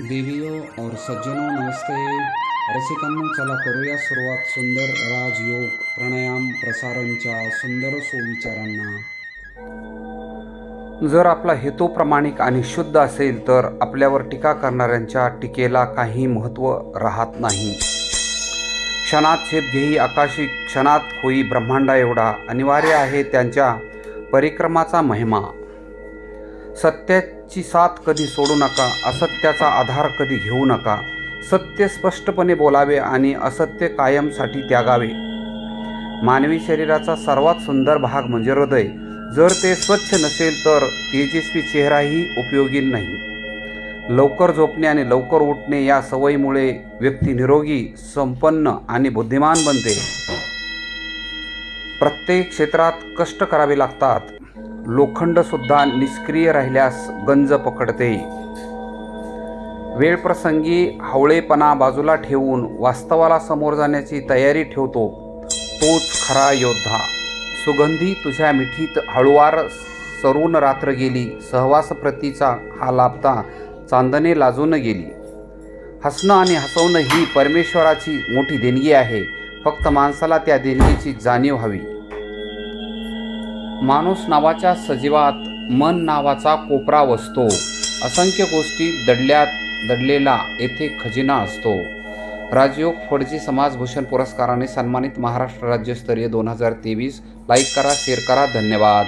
देवियों और सज्जनों नमस्ते। रसिकांनो चला करूया सुरुवात सुंदर राजयोग प्राणायाम प्रसारणच्या सुंदर सुविचारांना. जर आपला हेतू प्रामाणिक आणि शुद्ध असेल तर आपल्यावर टीका करणाऱ्यांच्या टीकेला काही महत्त्व राहत नाही. क्षणात छेद घेई आकाशी क्षणात होई ब्रह्मांडा एवढा अनिवार्य आहे त्यांच्या परिक्रमाचा महिमा. सत्याची साथ कधी सोडू नका असत्याचा आधार कधी घेऊ नका. सत्य स्पष्टपणे बोलावे आणि असत्य कायमसाठी त्यागावे. मानवी शरीराचा सर्वात सुंदर भाग म्हणजे हृदय. जर ते स्वच्छ नसेल तर तेजस्वी चेहराही उपयोगी नाही. लवकर झोपणे आणि लवकर उठणे या सवयीमुळे व्यक्ती निरोगी संपन्न आणि बुद्धिमान बनते. प्रत्येक क्षेत्रात कष्ट करावे लागतात. लोखंडसुद्धा निष्क्रिय राहिल्यास गंज पकडते. वेळप्रसंगी हावळेपणा बाजूला ठेवून वास्तवाला समोर जाण्याची तयारी ठेवतो. तोच खरा योद्धा. सुगंधी तुझ्या मिठीत हळुवार सरून रात्र गेली. सहवास प्रतीचा हा लाभता चांदणे लाजून गेली. हसणं आणि हसवणं ही परमेश्वराची मोठी देणगी आहे. फक्त माणसाला त्या देणगीची जाणीव हवी. माणूस नावाच्या सजीवात मन नावाचा कोपरा वसतो. असंख्य गोष्टी दडल्यात दडलेला येथे खजिना असतो. राजयोग फडजी समाजभूषण पुरस्काराने सन्मानित महाराष्ट्र राज्यस्तरीय दोन हजार तेवीस. लाईक करा शेअर करा धन्यवाद.